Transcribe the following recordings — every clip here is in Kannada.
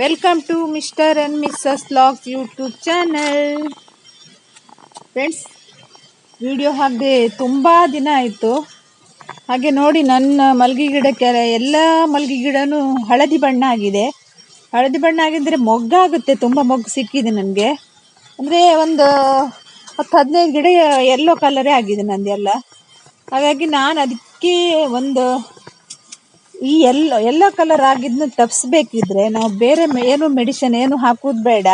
Welcome to mister and missus logs YouTube channel friends video ಹಾಗೆ ತುಂಬ ದಿನ ಆಯಿತು. ಹಾಗೆ ನೋಡಿ ನನ್ನ ಮಲ್ಗಿ ಗಿಡಕ್ಕೆ ಎಲ್ಲ ಮಲ್ಗಿ ಗಿಡನೂ ಹಳದಿ ಬಣ್ಣ ಆಗಿದೆ. ಹಳದಿ ಬಣ್ಣ ಆಗಿದ್ದರೆ ಮೊಗ್ಗಾಗುತ್ತೆ ತುಂಬ ಮೊಗ್ಗು ಸಿಕ್ಕಿದೆ ನನಗೆ. ಅಂದರೆ ಒಂದು ಹತ್ತು ಹದಿನೈದು ಗಿಡ ಎಲ್ಲೋ ಕಲರೇ ಆಗಿದೆ ನಂದೆಲ್ಲ. ಹಾಗಾಗಿ ನಾನು ಅದಕ್ಕೆ ಒಂದು ಈ ಎಲ್ಲ ಎಲ್ಲ ಕಲರ್ ಆಗಿದ್ನ ತಪ್ಪಿಸ್ಬೇಕಿದ್ರೆ ನಾವು ಬೇರೆ ಏನು ಮೆಡಿಸಿನ್ ಏನು ಹಾಕೋದು ಬೇಡ.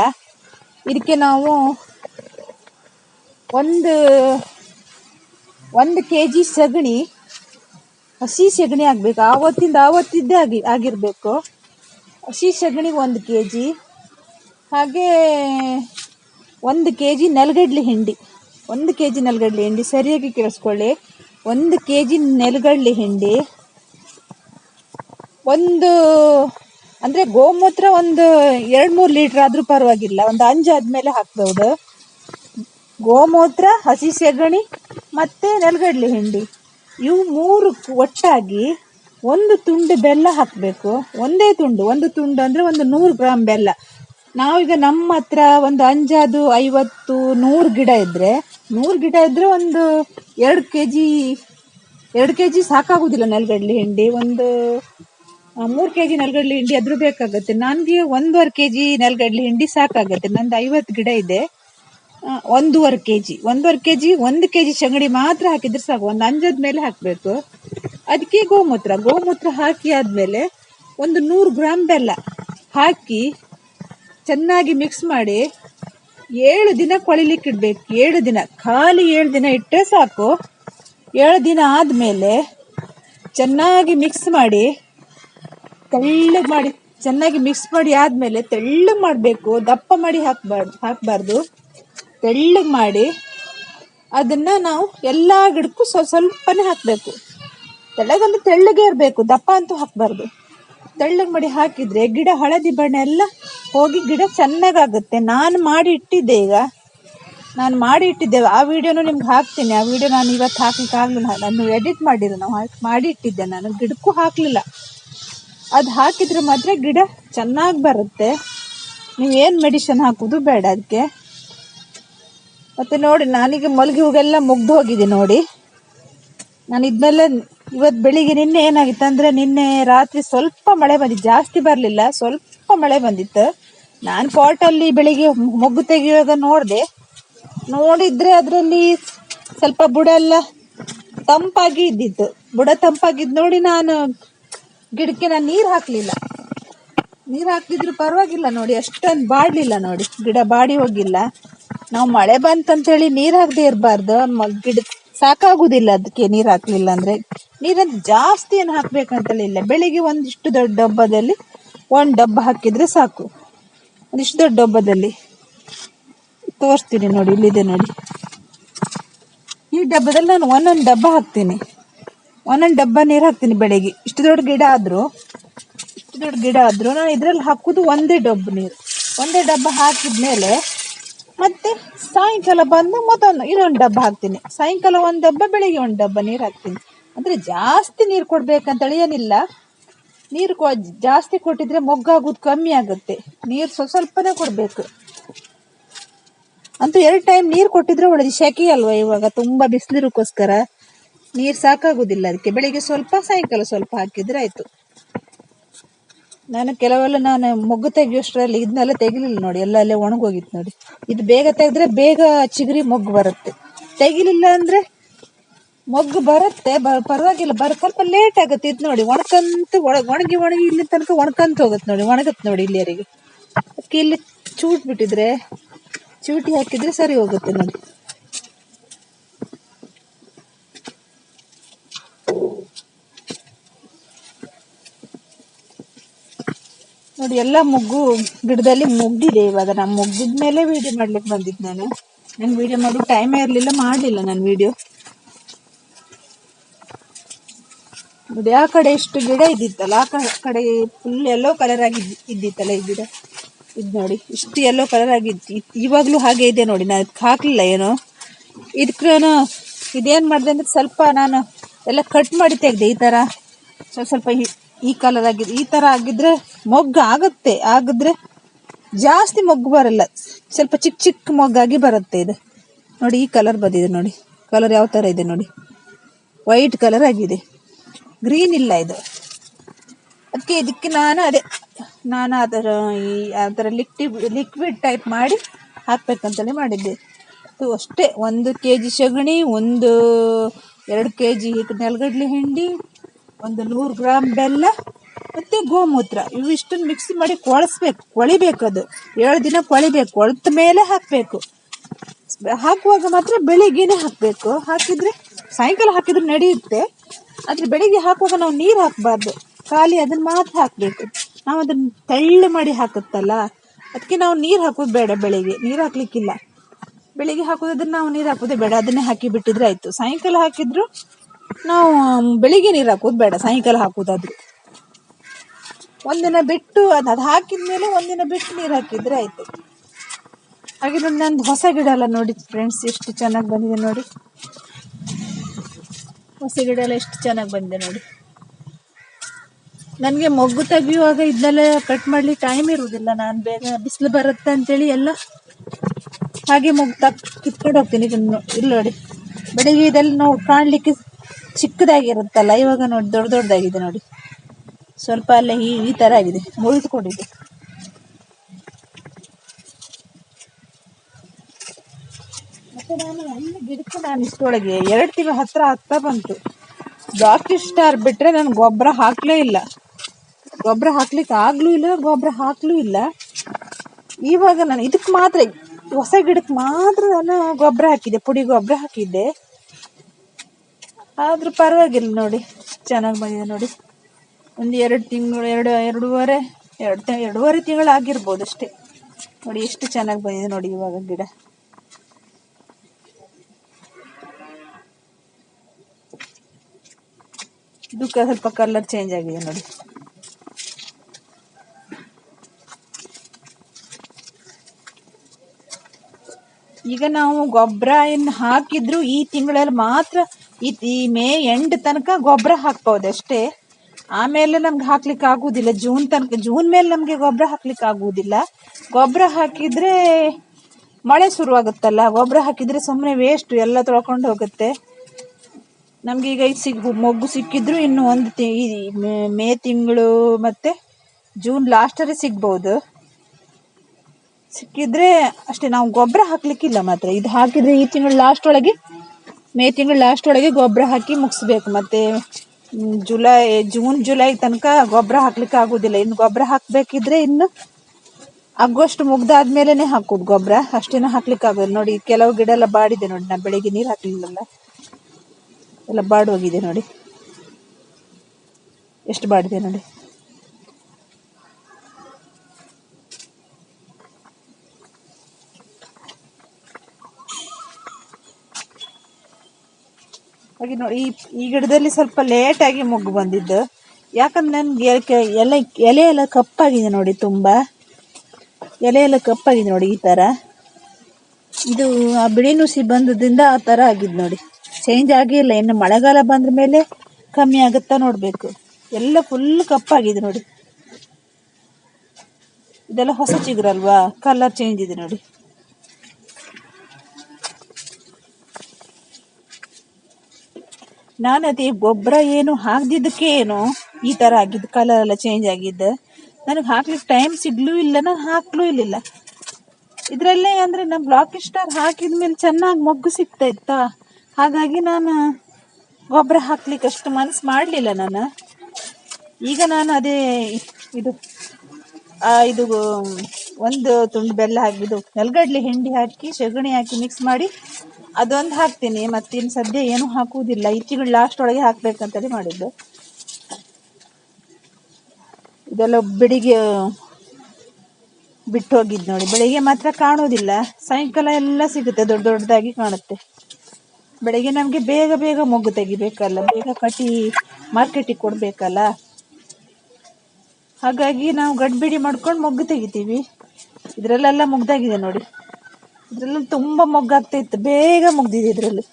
ಇದಕ್ಕೆ ನಾವು ಒಂದು ಒಂದು ಕೆ ಜಿ ಸಗಣಿ, ಹಸಿ ಸಗಣಿ ಆಗಬೇಕು. ಆವತ್ತಿಂದ ಆವತ್ತಿದ್ದೇ ಆಗಿ, ಆಗಿರಬೇಕು. ಹಸಿ ಸಗಣಿ ಒಂದು ಕೆ ಜಿ ಹಾಗೆ ಒಂದು ಕೆ ಜಿ ನೆಲಗಡ್ಲೆ ಹಿಂಡಿ. ಒಂದು ಕೆ ಜಿ ನೆಲಗಡ್ಲೆ ಹಿಂಡಿ. ಸರಿಯಾಗಿ ಕೇಳಿಸ್ಕೊಳ್ಳಿ. ಒಂದು ಕೆ ಜಿ ನೆಲಗಡ್ಲೆ ಹಿಂಡಿ. ಒಂದು, ಅಂದರೆ ಗೋಮೂತ್ರ ಒಂದು ಎರಡು ಮೂರು ಲೀಟ್ರ್ ಆದರೂ ಪರವಾಗಿಲ್ಲ. ಒಂದು ಅಂಜು ಆದಮೇಲೆ ಹಾಕ್ಬೋದು. ಗೋಮೂತ್ರ, ಹಸಿ ಸೆಗಣಿ ಮತ್ತು ನೆಲಗಡ್ಲೆ ಹಿಂಡಿ. ಇವು ಮೂರು ಒಟ್ಟಾಗಿ ಒಂದು ತುಂಡು ಬೆಲ್ಲ ಹಾಕಬೇಕು. ಒಂದೇ ತುಂಡು, ಒಂದು ತುಂಡು ಅಂದರೆ ಒಂದು ನೂರು ಗ್ರಾಮ್ ಬೆಲ್ಲ. ನಾವೀಗ ನಮ್ಮ ಹತ್ರ ಒಂದು ಅಂಜಾದು ಐವತ್ತು, ನೂರು ಗಿಡ ಇದ್ದರೆ ನೂರು ಗಿಡ ಇದ್ದರೆ ಒಂದು ಎರಡು ಕೆ ಜಿ ಎರಡು ಕೆ ಜಿ ಸಾಕಾಗೋದಿಲ್ಲ ನೆಲಗಡ್ಲೆ ಹಿಂಡಿ. ಒಂದು ಮೂರು ಕೆ ಜಿ ನೆಲಗಡ್ಲೆ ಹಿಂಡಿ ಅದ್ರ ಬೇಕಾಗುತ್ತೆ. ನನಗೆ ಒಂದೂವರೆ ಕೆ ಜಿ ನೆಲಗಡ್ಲೆ ಹಿಂಡಿ ಸಾಕಾಗುತ್ತೆ. ನಂದು ಐವತ್ತು ಗಿಡ ಇದೆ. ಒಂದೂವರೆ ಕೆ ಜಿ ಒಂದೂವರೆ ಕೆ ಜಿ ಒಂದು ಕೆ ಜಿ ಚಂಗಡಿ ಮಾತ್ರ ಹಾಕಿದ್ರೆ ಸಾಕು. ಒಂದು ಅಂಜದ ಮೇಲೆ ಹಾಕಬೇಕು. ಅದಕ್ಕೆ ಗೋಮೂತ್ರ. ಗೋಮೂತ್ರ ಹಾಕಿ ಆದಮೇಲೆ ಒಂದು ನೂರು ಗ್ರಾಮ್ ಬೆಲ್ಲ ಹಾಕಿ ಚೆನ್ನಾಗಿ ಮಿಕ್ಸ್ ಮಾಡಿ ಏಳು ದಿನ ಕೊಳಿಲಿಕ್ಕೆ ಇಡಬೇಕು. ಏಳು ದಿನ. ಖಾಲಿ ಏಳು ದಿನ ಇಟ್ಟರೆ ಸಾಕು. ಏಳು ದಿನ ಆದಮೇಲೆ ಚೆನ್ನಾಗಿ ಮಿಕ್ಸ್ ಮಾಡಿ ತೆಳ್ಳಗೆ ಮಾಡಿ, ಚೆನ್ನಾಗಿ ಮಿಕ್ಸ್ ಮಾಡಿ ಆದಮೇಲೆ ತೆಳ್ಳಗೆ ಮಾಡಬೇಕು. ದಪ್ಪ ಮಾಡಿ ಹಾಕ್ಬಾರ್ದು, ಹಾಕಬಾರ್ದು. ತೆಳ್ಳಗೆ ಮಾಡಿ ಅದನ್ನು ನಾವು ಎಲ್ಲ ಗಿಡಕ್ಕೂ ಸ್ವಲ್ಪ ಸ್ವಲ್ಪನೇ ಹಾಕಬೇಕು. ತೆಳ್ಳಗಂದ್ರೆ ತೆಳ್ಳಗೆ ಇರಬೇಕು, ದಪ್ಪ ಅಂತೂ ಹಾಕಬಾರ್ದು. ತೆಳ್ಳಗೆ ಮಾಡಿ ಹಾಕಿದರೆ ಗಿಡ ಹಳದಿ ಬಣ್ಣ ಎಲ್ಲ ಹೋಗಿ ಗಿಡ ಚೆನ್ನಾಗಾಗುತ್ತೆ. ನಾನು ಮಾಡಿ ಇಟ್ಟಿದ್ದೆ ಈಗ. ನಾನು ಮಾಡಿ ಇಟ್ಟಿದ್ದೆ. ಆ ವಿಡಿಯೋನು ನಿಮ್ಗೆ ಹಾಕ್ತೀನಿ. ಆ ವಿಡಿಯೋ ನಾನು ಇವತ್ತು ಹಾಕ್ಲಿಕ್ಕೆ ಆಗಲಿಲ್ಲ. ನಾನು ಎಡಿಟ್ ಮಾಡಿರೋ ನಾವು ಮಾಡಿ ಇಟ್ಟಿದ್ದೆ ನಾನು. ಗಿಡಕ್ಕೂ ಹಾಕಲಿಲ್ಲ. ಅದು ಹಾಕಿದ್ರೆ ಮಾತ್ರ ಗಿಡ ಚೆನ್ನಾಗಿ ಬರುತ್ತೆ. ನೀವು ಏನು ಮೆಡಿಷನ್ ಹಾಕೋದು ಬೇಡ ಅದಕ್ಕೆ ಮತ್ತು ನೋಡಿ, ನಾನೀಗ ಮಲ್ಗೆ ಹೂಗೆಲ್ಲ ಮುಗ್ದು ಹೋಗಿದೆ ನೋಡಿ. ನಾನು ಇದನ್ನೆಲ್ಲ ಇವತ್ತು ಬೆಳಿಗ್ಗೆ ನಿನ್ನೆ ಏನಾಗಿತ್ತು ಅಂದರೆ ನಿನ್ನೆ ರಾತ್ರಿ ಸ್ವಲ್ಪ ಮಳೆ ಬಂದಿತ್ತು, ಜಾಸ್ತಿ ಬರಲಿಲ್ಲ, ಸ್ವಲ್ಪ ಮಳೆ ಬಂದಿತ್ತು. ನಾನು ಪಾಟಲ್ಲಿ ಬೆಳಿಗ್ಗೆ ಮೊಗ್ಗು ತೆಗೆಯುವಾಗ ನೋಡಿದೆ. ನೋಡಿದರೆ ಅದರಲ್ಲಿ ಸ್ವಲ್ಪ ಬುಡ ಎಲ್ಲ ತಂಪಾಗಿ ಇದ್ದಿತ್ತು. ಬುಡ ತಂಪಾಗಿದ್ದು ನೋಡಿ ನಾನು ಗಿಡಕ್ಕೆ ನಾನು ನೀರು ಹಾಕಲಿಲ್ಲ. ನೀರು ಹಾಕಿದ್ರು ಪರವಾಗಿಲ್ಲ ನೋಡಿ, ಅಷ್ಟೊಂದು ಬಾಡಲಿಲ್ಲ ನೋಡಿ. ಗಿಡ ಬಾಡಿ ಹೋಗಿಲ್ಲ. ನಾವು ಮಳೆ ಬಂತಂತೇಳಿ ನೀರು ಹಾಕದೇ ಇರಬಾರ್ದು. ಗಿಡ ಸಾಕಾಗುವುದಿಲ್ಲ ಅದಕ್ಕೆ ನೀರು ಹಾಕಲಿಲ್ಲ ಅಂದರೆ. ನೀರನ್ನು ಜಾಸ್ತಿ ಏನು ಹಾಕ್ಬೇಕಂತೇಳಿ ಇಲ್ಲ. ಬೆಳಿಗ್ಗೆ ಒಂದಿಷ್ಟು ದೊಡ್ಡ ಡಬ್ಬದಲ್ಲಿ ಒಂದು ಡಬ್ಬ ಹಾಕಿದರೆ ಸಾಕು. ಒಂದಿಷ್ಟು ದೊಡ್ಡ ಡಬ್ಬದಲ್ಲಿ. ತೋರಿಸ್ತೀನಿ ನೋಡಿ, ಇಲ್ಲಿದೆ ನೋಡಿ. ಈ ಡಬ್ಬದಲ್ಲಿ ನಾನು ಒಂದೊಂದು ಡಬ್ಬ ಹಾಕ್ತೀನಿ. ಒಂದೊಂದು ಡಬ್ಬ ನೀರು ಹಾಕ್ತೀನಿ ಬೆಳಿಗ್ಗೆ. ಇಷ್ಟು ದೊಡ್ಡ ಗಿಡ ಆದರೂ, ಇಷ್ಟು ದೊಡ್ಡ ಗಿಡ ಆದರೂ ನಾನು ಇದರಲ್ಲಿ ಹಾಕೋದು ಒಂದೇ ಡಬ್ಬ ನೀರು. ಒಂದೇ ಡಬ್ಬ ಹಾಕಿದ್ಮೇಲೆ ಮತ್ತೆ ಸಾಯಂಕಾಲ ಬಂದು ಮತ್ತೊಂದು ಇನ್ನೊಂದು ಡಬ್ಬ ಹಾಕ್ತೀನಿ. ಸಾಯಂಕಾಲ ಒಂದು ಡಬ್ಬ, ಬೆಳಿಗ್ಗೆ ಒಂದು ಡಬ್ಬ ನೀರು ಹಾಕ್ತೀನಿ. ಅಂದರೆ ಜಾಸ್ತಿ ನೀರು ಕೊಡಬೇಕಂತೇಳಿ ಏನಿಲ್ಲ. ನೀರು ಕೊ, ಜಾಸ್ತಿ ಕೊಟ್ಟಿದ್ರೆ ಮೊಗ್ಗಾಗೋದು ಕಮ್ಮಿ ಆಗುತ್ತೆ. ನೀರು ಸ್ವಲ್ಪ ಸ್ವಲ್ಪನೇ ಕೊಡಬೇಕು. ಅಂತೂ ಎರಡು ಟೈಮ್ ನೀರು ಕೊಟ್ಟಿದ್ರೆ ಒಳ್ಳೆಯದು ಶೆಕೆ ಅಲ್ವಾ ಇವಾಗ? ತುಂಬ ಬಿಸಿಲಿರೋಕ್ಕೋಸ್ಕರ. ನೀರು ಸಾಕಾಗೋದಿಲ್ಲ. ಅದಕ್ಕೆ ಬೆಳಿಗ್ಗೆ ಸ್ವಲ್ಪ, ಸಾಯಂಕಾಲ ಸ್ವಲ್ಪ ಹಾಕಿದ್ರೆ ಆಯಿತು. ನಾನು ಕೆಲವೆಲ್ಲ ನಾನು ಮೊಗ್ಗು ತೆಗಿಯೋಷ್ಟರಲ್ಲಿ ಇದನ್ನೆಲ್ಲ ತೆಗಿಲಿಲ್ಲ ನೋಡಿ, ಎಲ್ಲ ಅಲ್ಲೇ ಒಣಗೋಗಿತ್ತು ನೋಡಿ. ಇದು ಬೇಗ ತೆಗೆದ್ರೆ ಬೇಗ ಚಿಗುರಿ ಮೊಗ್ಗು ಬರುತ್ತೆ. ತೆಗಿಲಿಲ್ಲ ಅಂದರೆ ಮೊಗ್ಗು ಬರುತ್ತೆ, ಬ, ಪರವಾಗಿಲ್ಲ ಬರ ಸ್ವಲ್ಪ ಲೇಟ್ ಆಗುತ್ತೆ ಇದು ನೋಡಿ. ಒಣಕಂತ ಒಣ ಒಣಗಿ ಒಣಗಿ ಇಲ್ಲಿ ತನಕ ಒಣಕಂತ ಹೋಗುತ್ತೆ ನೋಡಿ, ಒಣಗುತ್ತೆ ನೋಡಿ ಇಲ್ಲಿಯರಿಗೆ ಅದಕ್ಕೆ ಇಲ್ಲಿ ಚೂಟ್ ಬಿಟ್ಟಿದ್ರೆ, ಚೂಟಿ ಹಾಕಿದ್ರೆ ಸರಿ ಹೋಗುತ್ತೆ ನೋಡಿ. ನೋಡಿ, ಎಲ್ಲ ಮೊಗ್ಗು ಗಿಡದಲ್ಲಿ ಮುಗ್ದಿದೆ ಇವಾಗ. ನಾನು ಮುಗ್ದಿದ ಮೇಲೆ ವಿಡಿಯೋ ಮಾಡ್ಲಿಕ್ಕೆ ಬಂದಿದ್ದು ನಾನು. ನಾನು ವಿಡಿಯೋ ಮಾಡೋ ಟೈಮೇ ಇರಲಿಲ್ಲ, ಮಾಡಲಿಲ್ಲ ನಾನು ವೀಡಿಯೋ ನೋಡಿ, ಆ ಕಡೆ ಎಷ್ಟು ಗಿಡ ಇದ್ದಿತ್ತಲ್ಲ, ಆ ಕಡೆ ಫುಲ್ ಎಲ್ಲೋ ಕಲರ್ ಆಗಿ ಇದ್ದಿತ್ತಲ್ಲ ಈ ಗಿಡ. ಇದು ನೋಡಿ, ಇಷ್ಟು ಎಲ್ಲೋ ಕಲರ್ ಆಗಿ ಇವಾಗ್ಲೂ ಹಾಗೆ ಇದೆ ನೋಡಿ, ನಾನು ಇದಕ್ಕೆ ಹಾಕಲಿಲ್ಲ ಏನೋ. ಇದಕ್ಕೆ ಇದೇನು ಮಾಡಿದೆ ಅಂದ್ರೆ ಸ್ವಲ್ಪ ನಾನು ಎಲ್ಲ ಕಟ್ ಮಾಡಿ ತೆಗೆದೆ ಈ ಥರ ಸ್ವಲ್ಪ ಸ್ವಲ್ಪ ಈ ಕಲರ್ ಆಗಿದ್ರೆ ಈ ತರ ಆಗಿದ್ರೆ ಮೊಗ್ಗು ಆಗುತ್ತೆ. ಆಗಿದ್ರೆ ಜಾಸ್ತಿ ಮೊಗ್ಗು ಬರಲ್ಲ. ಸ್ವಲ್ಪ ಚಿಕ್ಕ ಚಿಕ್ಕ ಮೊಗ್ಗಾಗಿ ಬರುತ್ತೆ ಇದು. ನೋಡಿ, ಈ ಕಲರ್ ಬಂದಿದೆ ನೋಡಿ. ಕಲರ್ ಯಾವ ತರ ಇದೆ ನೋಡಿ. ವೈಟ್ ಕಲರ್ ಆಗಿದೆ. ಗ್ರೀನ್ ಇಲ್ಲ ಇದು. ಅದಕ್ಕೆ ಇದಕ್ಕೆ ನಾನು ಅದೇ, ನಾನು ಅದರ ಈ, ಅದರ ಲಿಕ್ವಿಡ್ ಲಿಕ್ವಿಡ್ ಟೈಪ್ ಮಾಡಿ ಹಾಕ್ಬೇಕಂತಲೇ ಮಾಡಿದ್ದೆ. ಅದು ಅಷ್ಟೇ. ಒಂದು ಕೆ ಜಿ ಸಗಣಿ, ಒಂದು ಎರಡು ಕೆ ಜಿ ನೆಲಗಡ್ಲೆ ಹಿಂಡಿ ಒಂದು ನೂರು ಗ್ರಾಮ್ ಬೆಲ್ಲ ಮತ್ತು ಗೋಮೂತ್ರ. ಇವು ಇಷ್ಟನ್ನು ಮಿಕ್ಸಿ ಮಾಡಿ ಕೊಳಿಸ್ಬೇಕು. ಕೊಳಿಬೇಕು ಅದು. ಏಳು ದಿನ ಕೊಳಿಬೇಕು. ಕೊಳ್ತ ಮೇಲೆ ಹಾಕಬೇಕು. ಹಾಕುವಾಗ ಮಾತ್ರ ಬೆಳಿಗ್ಗೆನೆ ಹಾಕಬೇಕು. ಹಾಕಿದರೆ ಸಾಯಂಕಾಲ ಹಾಕಿದ್ರೆ ನಡೆಯುತ್ತೆ. ಆದರೆ ಬೆಳಿಗ್ಗೆ ಹಾಕುವಾಗ ನಾವು ನೀರು ಹಾಕಬಾರ್ದು. ಖಾಲಿ ಅದನ್ನು ಮಾತ್ರ ಹಾಕಬೇಕು. ನಾವು ಅದನ್ನು ತೆಳ್ಳು ಮಾಡಿ ಹಾಕುತ್ತಲ್ಲ? ಅದಕ್ಕೆ ನಾವು ನೀರು ಹಾಕೋದು ಬೇಡ ಬೆಳಿಗ್ಗೆ. ನೀರು ಹಾಕ್ಲಿಕ್ಕಿಲ್ಲ. ಬೆಳಿಗ್ಗೆ ಹಾಕೋದನ್ನ ನಾವು ನೀರು ಹಾಕೋದೇ ಬೇಡ. ಅದನ್ನೇ ಹಾಕಿ ಬಿಟ್ಟಿದ್ರೆ ಆಯಿತು. ಸಾಯಂಕಾಲ ಹಾಕಿದ್ರು ನಾವು ಬೆಳಿಗ್ಗೆ ನೀರು ಹಾಕೋದು ಬೇಡ ಸಾಯಂಕಾಲ ಹಾಕೋದಾದ್ರು. ಒಂದಿನ ಬಿಟ್ಟು ಅದು ಅದು ಹಾಕಿದ ಮೇಲೆ ಒಂದಿನ ಬಿಟ್ಟು ನೀರು ಹಾಕಿದ್ರೆ ಆಯ್ತು. ಹಾಗೆ ನೋಡಿ ನಂದು ಹೊಸ ಗಿಡ ಎಲ್ಲ ನೋಡಿ ಫ್ರೆಂಡ್ಸ್ ಎಷ್ಟು ಚೆನ್ನಾಗಿ ಬಂದಿದೆ ನೋಡಿ. ಹೊಸ ಗಿಡ ಎಲ್ಲ ಎಷ್ಟು ಚೆನ್ನಾಗಿ ಬಂದಿದೆ ನೋಡಿ. ನನಗೆ ಮೊಗ್ಗು ತೆಗಿಯುವಾಗ ಇದನ್ನೆಲ್ಲ ಕಟ್ ಮಾಡಲಿ ಟೈಮ್ ಇರುವುದಿಲ್ಲ ನಾನು ಬೇಗ ಬಿಸಿಲು ಬರುತ್ತೆ ಅಂತೇಳಿ ಎಲ್ಲ. ಹಾಗೆ ಮೊಗ್ಗು ತಕ್ಕ ಕಿತ್ಕೊಂಡು ಹೋಗ್ತೀನಿ ಇದನ್ನು, ಇಲ್ಲಿ ನೋಡಿ. ಬೆಳಿಗ್ಗೆ ಇದೆಲ್ಲ ನಾವು ಕಾಣಲಿಕ್ಕೆ ಚಿಕ್ಕದಾಗಿರುತ್ತಲ್ಲ, ಇವಾಗ ನೋಡಿ, ದೊಡ್ಡ ದೊಡ್ಡದಾಗಿದೆ ನೋಡಿ. ಸ್ವಲ್ಪ ಅಲ್ಲ ಈ ಈ ಥರ ಆಗಿದೆ, ಮುರಿದುಕೊಂಡಿದೆ. ಮತ್ತೆ ನಾನು ಎಲ್ಲ ಗಿಡಕ್ಕೆ ನಾನು ಇಷ್ಟೊಳಗೆ ಎರಡು ತಿಂಗಳ ಹತ್ರ ಹತ್ತ ಬಂತು. ಜಾಸ್ತಿ ಸ್ಟಾರ್ ಬಿಟ್ಟರೆ ನಾನು ಗೊಬ್ಬರ ಹಾಕಲೇ ಇಲ್ಲ. ಗೊಬ್ಬರ ಹಾಕ್ಲಿಕ್ಕೆ ಆಗ್ಲೂ ಇಲ್ಲ, ಗೊಬ್ಬರ ಹಾಕ್ಲೂ ಇಲ್ಲ. ಇವಾಗ ನಾನು ಇದಕ್ಕೆ ಮಾತ್ರ, ಹೊಸ ಗಿಡಕ್ಕೆ ಮಾತ್ರ ನಾನು ಗೊಬ್ಬರ ಹಾಕಿದ್ದೆ, ಪುಡಿ ಗೊಬ್ಬರ ಹಾಕಿದ್ದೆ. ಆದ್ರೂ ಪರವಾಗಿಲ್ಲ ನೋಡಿ. ಚೆನ್ನಾಗಿ ಬಂದಿದೆ ನೋಡಿ. ಒಂದು ಎರಡು ತಿಂಗಳು, ಎರಡು, ಎರಡೂವರೆ, ಎರಡು ತಿ- ಎರಡೂವರೆ ತಿಂಗಳು ಆಗಿರ್ಬೋದು ಅಷ್ಟೇ. ನೋಡಿ ಎಷ್ಟು ಚೆನ್ನಾಗಿ ಬಂದಿದೆ ನೋಡಿ ಇವಾಗ ಗಿಡ. ಇದಕ್ಕೆ ಸ್ವಲ್ಪ ಕಲರ್ ಚೇಂಜ್ ಆಗಿದೆ ನೋಡಿ. ಈಗ ನಾವು ಗೊಬ್ಬರ ಏನು ಹಾಕಿದ್ರು ಈ ತಿಂಗಳಲ್ಲಿ ಮಾತ್ರ ಈ ಮೇ ಎಂಡ್ ತನಕ ಗೊಬ್ಬರ ಹಾಕ್ಬೋದು ಅಷ್ಟೇ. ಆಮೇಲೆ ನಮ್ಗೆ ಹಾಕ್ಲಿಕ್ಕೆ ಆಗುದಿಲ್ಲ. ಜೂನ್ ತನಕ, ಜೂನ್ ಮೇಲೆ ನಮಗೆ ಗೊಬ್ಬರ ಹಾಕ್ಲಿಕ್ಕೆ ಆಗುವುದಿಲ್ಲ ಗೊಬ್ಬರ ಹಾಕಿದ್ರೆ ಮಳೆ ಶುರುವಾಗುತ್ತಲ್ಲ, ಗೊಬ್ಬರ ಹಾಕಿದ್ರೆ ಸುಮ್ಮನೆ ವೇಸ್ಟ್ ಎಲ್ಲ ತೊಳ್ಕೊಂಡು ಹೋಗುತ್ತೆ. ನಮ್ಗೆ ಈಗ ಸಿಗ್, ಮೊಗ್ಗು ಸಿಕ್ಕಿದ್ರು ಇನ್ನು ಒಂದು ತಿ ಮೇ- ತಿಂಗಳು ಮತ್ತೆ ಜೂನ್ ಲಾಸ್ಟಲ್ಲಿ ಸಿಗ್ಬೋದು. ಸಿಕ್ಕಿದ್ರೆ ಅಷ್ಟೇ, ನಾವು ಗೊಬ್ಬರ ಹಾಕ್ಲಿಕ್ಕಿಲ್ಲ ಮಾತ್ರ. ಇದು ಹಾಕಿದ್ರೆ ಈ ತಿಂಗಳು ಲಾಸ್ಟ್ ಒಳಗೆ ಮೇ ತಿಂಗಳು ಲಾಸ್ಟ್ ಒಳಗೆ ಗೊಬ್ಬರ ಹಾಕಿ ಮುಗಿಸ್ಬೇಕು. ಮತ್ತೆ ಜುಲೈ, ಜೂನ್, ಜುಲೈ ತನಕ ಗೊಬ್ಬರ ಹಾಕ್ಲಿಕ್ಕೆ ಆಗುದಿಲ್ಲ. ಇನ್ನು ಗೊಬ್ಬರ ಹಾಕ್ಬೇಕಿದ್ರೆ ಇನ್ನು ಆಗಸ್ಟ್ ಮುಗ್ದಾದ್ಮೇಲೆನೆ ಹಾಕೋದು ಗೊಬ್ಬರ ಅಷ್ಟೇನ ಹಾಕ್ಲಿಕ್ಕೆ ಆಗೋದು ನೋಡಿ, ಕೆಲವು ಗಿಡ ಎಲ್ಲ ಬಾಡಿದೆ ನೋಡಿ. ನಾ ಬೆಳಿಗ್ಗೆ ನೀರು ಹಾಕ್ಲಿಲ್ಲಲ್ಲ. ಎಲ್ಲ ಬಾಡೋಗಿದೆ ನೋಡಿ. ಎಷ್ಟು ಬಾಡಿದೆ ನೋಡಿ. ಹಾಗೆ ನೋಡಿ, ಈ ಈ ಗಿಡದಲ್ಲಿ ಸ್ವಲ್ಪ ಲೇಟ್ ಆಗಿ ಮೊಗ್ಗು ಬಂದಿದ್ದು. ಯಾಕಂದ್ರೆ ನನ್ಗೆ ಎಲೆ ಎಲೆ ಎಲೆ ಎಲ್ಲ ಕಪ್ಪಾಗಿದೆ ನೋಡಿ ತುಂಬ. ಎಲೆ ಎಲ್ಲ ಕಪ್ಪಾಗಿದೆ ನೋಡಿ ಈ ತರ. ಇದು ಆ ಬಿಳಿ ನುಸಿ ಬಂದದಿಂದ ಆ ತರ ಆಗಿದೆ ನೋಡಿ. ಚೇಂಜ್ ಆಗಿಲ್ಲ. ಇನ್ನು ಮಳೆಗಾಲ ಬಂದ ಮೇಲೆ ಕಮ್ಮಿ ಆಗುತ್ತಾ ನೋಡಬೇಕು. ಎಲ್ಲ ಫುಲ್ ಕಪ್ಪಾಗಿದೆ ನೋಡಿ. ಇದೆಲ್ಲ ಹೊಸ ಚಿಗುರಲ್ವಾ? ಕಲರ್ ಚೇಂಜ್ ಇದೆ ನೋಡಿ. ನಾನು ಅದೇ ಗೊಬ್ಬರ ಏನು ಹಾಕ್ದಿದ್ದಕ್ಕೆ ಏನು ಈ ಥರ ಆಗಿದ್ದು ಕಲರ್ ಎಲ್ಲ ಚೇಂಜ್ ಆಗಿದ್ದು. ನನಗೆ ಹಾಕ್ಲಿಕ್ಕೆ ಟೈಮ್ ಸಿಗ್ಲೂ ಇಲ್ಲ ನಾನು ಹಾಕ್ಲೂ ಇಲ್ಲ ಇದರಲ್ಲೇ ಅಂದರೆ ನಮ್ಮ ಬ್ಲಾಕ್ ಸ್ಟಾರ್ ಹಾಕಿದ ಮೇಲೆ ಚೆನ್ನಾಗಿ ಮೊಗ್ಗು ಸಿಗ್ತಾ ಹಾಗಾಗಿ ನಾನು ಗೊಬ್ಬರ ಹಾಕ್ಲಿಕ್ಕೆ ಅಷ್ಟು ಮನಸ್ಸು ಮಾಡಲಿಲ್ಲ ನಾನು. ಈಗ ನಾನು ಅದೇ ಇದು ಇದು ಒಂದು ತುಂಡು ಬೆಲ್ಲ ಹಾಕಿದ್ದು ನೆಲಗಡ್ಲೆ ಹಿಂಡಿ ಹಾಕಿ, ಸೆಗಣಿ ಹಾಕಿ ಮಿಕ್ಸ್ ಮಾಡಿ ಅದೊಂದು ಹಾಕ್ತೀನಿ. ಮತ್ತಿನ್ನು ಸದ್ಯ ಏನೂ ಹಾಕುವುದಿಲ್ಲ. ಇಚ್ಚಿಗಳು ಲಾಸ್ಟ್ ಒಳಗೆ ಹಾಕ್ಬೇಕಂತೇಳಿ ಮಾಡಿದ್ದು. ಇದೆಲ್ಲ ಬೆಳಿಗ್ಗೆ ಬಿಟ್ಟು ಹೋಗಿದ್ದು ನೋಡಿ. ಬೆಳಿಗ್ಗೆ ಮಾತ್ರ ಕಾಣೋದಿಲ್ಲ ಸಾಯಂಕಾಲ ಎಲ್ಲ ಸಿಗುತ್ತೆ. ದೊಡ್ಡ ದೊಡ್ಡದಾಗಿ ಕಾಣುತ್ತೆ. ಬೆಳಿಗ್ಗೆ ನಮಗೆ ಬೇಗ ಬೇಗ ಮೊಗ್ಗು ತೆಗಿಬೇಕಲ್ಲ. ಬೇಗ ಕಟ್ಟಿ ಮಾರ್ಕೆಟಿಗೆ ಕೊಡಬೇಕಲ್ಲ. ಹಾಗಾಗಿ ನಾವು ಗಡ್ಬಿಡಿ ಮಾಡ್ಕೊಂಡು ಮೊಗ್ಗು ತೆಗಿತೀವಿ. ಇದರಲ್ಲೆಲ್ಲ ಮುಗ್ದಾಗಿದೆ ನೋಡಿ. ಇದರಲ್ಲಿ ತುಂಬಾ ಮೊಗ್ಗಾಗ್ತಾ ಇತ್ತು ಬೇಗ ಮುಗ್ದಿದೆ ಇದರಲ್ಲಿ.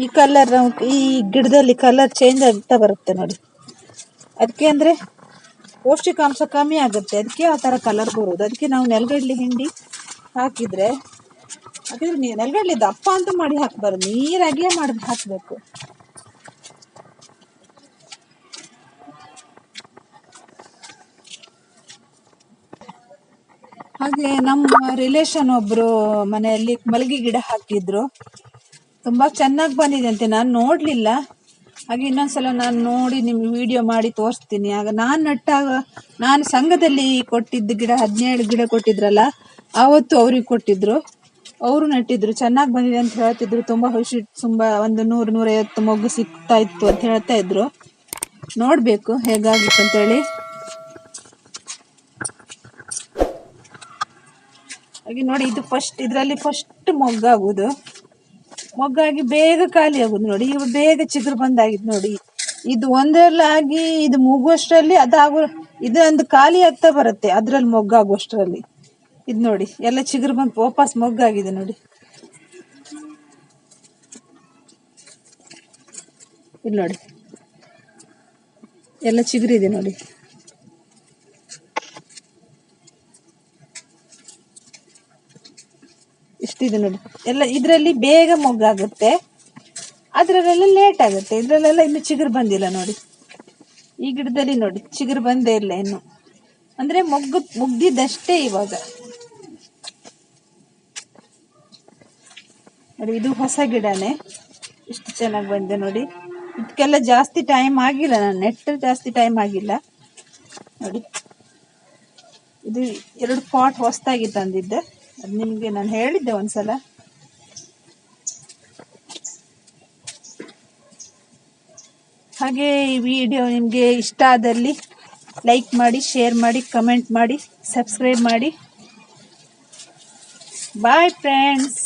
ಈ ಕಲರ್ ಈ ಗಿಡದಲ್ಲಿ ಕಲರ್ ಚೇಂಜ್ ಆಗ್ತಾ ಬರುತ್ತೆ ನೋಡಿ. ಅದಕ್ಕೆ ಅಂದ್ರೆ ಪೌಷ್ಟಿಕಾಂಶ ಕಮ್ಮಿ ಆಗುತ್ತೆ. ಅದಕ್ಕೆ ಆ ತರ ಕಲರ್ ಬರೋದು. ಅದಕ್ಕೆ ನಾವು ನೆಲಗಡ್ಲೆ ಹಿಂಡಿ ಹಾಕಿದ್ರೆ ನೀವು ನೆಲಗಡ್ಲೆ ದಪ್ಪ ಅಂತ ಮಾಡಿ ಹಾಕ್ಬಾರ್ದು. ನೀರಾಗಿಯೇ ಮಾಡಿ ಹಾಕಬೇಕು. ಹಾಗೆ ನಮ್ಮ ರಿಲೇಷನ್ ಒಬ್ರು ಮನೆಯಲ್ಲಿ ಮಲಗಿ ಗಿಡ ಹಾಕಿದ್ರು. ತುಂಬಾ ಚೆನ್ನಾಗಿ ಬಂದಿದೆ ಅಂತೆ. ನಾನು ನೋಡ್ಲಿಲ್ಲ. ಹಾಗೆ ಇನ್ನೊಂದ್ಸಲ ನಾನು ನೋಡಿ ನಿಮ್ಗೆ ವಿಡಿಯೋ ಮಾಡಿ ತೋರಿಸ್ತೀನಿ. ಆಗ ನಾನು ನಟ್ಟಾಗ ನಾನು ಸಂಘದಲ್ಲಿ ಕೊಟ್ಟಿದ್ದ ಗಿಡ, ಹದಿನೇಳು ಗಿಡ ಕೊಟ್ಟಿದ್ರಲ್ಲ ಆವತ್ತು ಅವ್ರಿಗೆ ಕೊಟ್ಟಿದ್ರು. ಅವರು ನಟ್ಟಿದ್ರು ಚೆನ್ನಾಗಿ ಬಂದಿದೆ ಅಂತ ಹೇಳ್ತಿದ್ರು. ತುಂಬಾ ಹುಷಿ ತುಂಬಾ ಒಂದು ನೂರು, ನೂರೈವತ್ತು ಮೊಗ್ಗು ಸಿಗ್ತಾ ಇತ್ತು ಅಂತ ಹೇಳ್ತಾ ಇದ್ರು. ನೋಡ್ಬೇಕು ಹೇಗಾಗಿತ್ತು ಅಂತೇಳಿ. ಹಾಗೆ ನೋಡಿ, ಇದು ಫಸ್ಟ್ ಇದರಲ್ಲಿ ಫಸ್ಟ್ ಮೊಗ್ಗಾಗುದು ಮೊಗ್ಗಾಗಿ ಬೇಗ ಖಾಲಿ ಆಗುದು ನೋಡಿ. ಇವು ಬೇಗ ಚಿಗುರು ಬಂದಾಗಿತ್ತು ನೋಡಿ. ಇದು ಒಂದರಲ್ಲಾಗಿ ಇದು ಮುಗುವಷ್ಟರಲ್ಲಿ ಅದಾಗೋ ಇದು ಒಂದು ಖಾಲಿ ಆಗ್ತಾ ಬರುತ್ತೆ ಅದ್ರಲ್ಲಿ ಮೊಗ್ಗಾಗುವಷ್ಟರಲ್ಲಿ ಇದು ನೋಡಿ, ಎಲ್ಲ ಚಿಗುರು ಬಂದು ವಾಪಸ್ ಮೊಗ್ಗಾಗಿದೆ ನೋಡಿ. ಇಲ್ಲಿ ನೋಡಿ. ಎಲ್ಲ ಚಿಗುರಿದೆ ನೋಡಿ. ಇಷ್ಟಿದೆ ನೋಡಿ. ಎಲ್ಲ ಇದರಲ್ಲಿ ಬೇಗ ಮೊಗ್ಗಾಗುತ್ತೆ. ಅದರಲ್ಲೆಲ್ಲ ಲೇಟ್ ಆಗುತ್ತೆ. ಇದರಲ್ಲೆಲ್ಲ ಇನ್ನು ಚಿಗುರು ಬಂದಿಲ್ಲ ನೋಡಿ. ಈ ಗಿಡದಲ್ಲಿ ನೋಡಿ, ಚಿಗುರು ಬಂದೇ ಇಲ್ಲ ಇನ್ನು. ಅಂದ್ರೆ ಮೊಗ್ಗು ಮುಗ್ದಿದ್ದಷ್ಟೇ ಇವಾಗ. ನೋಡಿ, ಇದು ಹೊಸ ಗಿಡನೇ. ಇಷ್ಟು ಚೆನ್ನಾಗಿ ಬಂದಿದೆ ನೋಡಿ. ಇದಕ್ಕೆಲ್ಲ ಜಾಸ್ತಿ ಟೈಮ್ ಆಗಿಲ್ಲ, ನಾನು ನೆಟ್ ಜಾಸ್ತಿ ಟೈಮ್ ಆಗಿಲ್ಲ. ನೋಡಿ. ಇದು ಎರಡು ಪಾಟ್ ಹೊಸದಾಗಿ ತಂದಿದ್ದೆ. ಅದು ನಿಮಗೆ ನಾನು ಹೇಳಿದ್ದೆ ಒಂದ್ಸಲ. ಹಾಗೆ ಈ ವಿಡಿಯೋ ನಿಮಗೆ ಇಷ್ಟ ಆದಲ್ಲಿ ಲೈಕ್ ಮಾಡಿ ಶೇರ್ ಮಾಡಿ ಕಮೆಂಟ್ ಮಾಡಿ ಸಬ್ಸ್ಕ್ರೈಬ್ ಮಾಡಿ. Bye friends